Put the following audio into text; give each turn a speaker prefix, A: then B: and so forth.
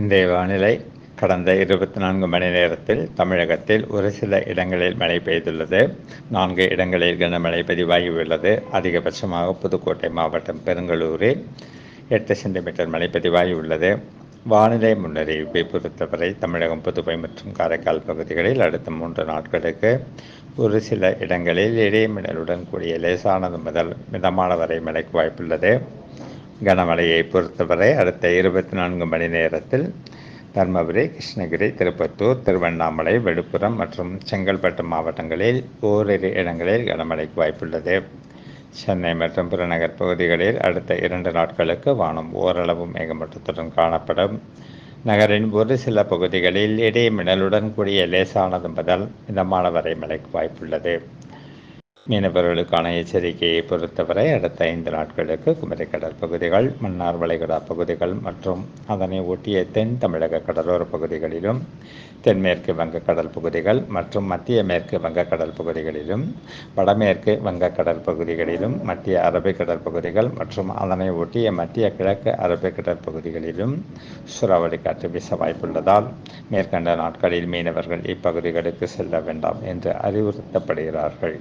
A: இன்றைய வானிலை கடந்த இருபத்தி நான்கு மணி நேரத்தில் தமிழகத்தில் ஒரு சில இடங்களில் மழை பெய்துள்ளது நான்கு இடங்களில் கனமழை பதிவாகியுள்ளது அதிகபட்சமாக புதுக்கோட்டை மாவட்டம் பெருங்கலூரில் எட்டு சென்டிமீட்டர் மழை பதிவாகியுள்ளது வானிலை முன்னறிவிப்பை பொறுத்தவரை தமிழகம் புதுவை மற்றும் காரைக்கால் பகுதிகளில் அடுத்த மூன்று நாட்களுக்கு ஒரு சில இடங்களில் இடைமின்னலுடன் கூடிய லேசானது முதல் மிதமான வரை மழைக்கு வாய்ப்புள்ளது கனமழையை பொறுத்தவரை அடுத்த இருபத்தி நான்கு மணி நேரத்தில் தர்மபுரி கிருஷ்ணகிரி திருப்பத்தூர் திருவண்ணாமலை விழுப்புரம் மற்றும் செங்கல்பட்டு மாவட்டங்களில் ஓரிரு இடங்களில் கனமழைக்கு வாய்ப்புள்ளது சென்னை மற்றும் புறநகர் பகுதிகளில் அடுத்த இரண்டு நாட்களுக்கு வானம் ஓரளவு மேகமூட்டத்துடன் காணப்படும் நகரின் ஒரு சில பகுதிகளில் இடைமின்னலுடன் கூடிய லேசானது முதல் இந்த மாணவரை மழைக்கு வாய்ப்புள்ளது மீனவர்களுக்கான எச்சரிக்கையை பொறுத்தவரை அடுத்த ஐந்து நாட்களுக்கு குமரிக்கடல் பகுதிகள் மன்னார் வளைகுடா பகுதிகள் மற்றும் அதனை ஒட்டிய தென் தமிழக கடலோர பகுதிகளிலும் தென்மேற்கு வங்கக்கடல் பகுதிகள் மற்றும் மத்திய மேற்கு வங்கக்கடல் பகுதிகளிலும் வடமேற்கு வங்கக்கடல் பகுதிகளிலும் மத்திய அரபிக்கடல் பகுதிகள் மற்றும் அதனை ஒட்டிய மத்திய கிழக்கு அரபிக்கடல் பகுதிகளிலும் சூறாவளி காற்று வீச வாய்ப்புள்ளதால் மேற்கண்ட நாட்களில் மீனவர்கள் இப்பகுதிகளுக்கு செல்ல வேண்டாம் என்று அறிவுறுத்தப்படுகிறார்கள்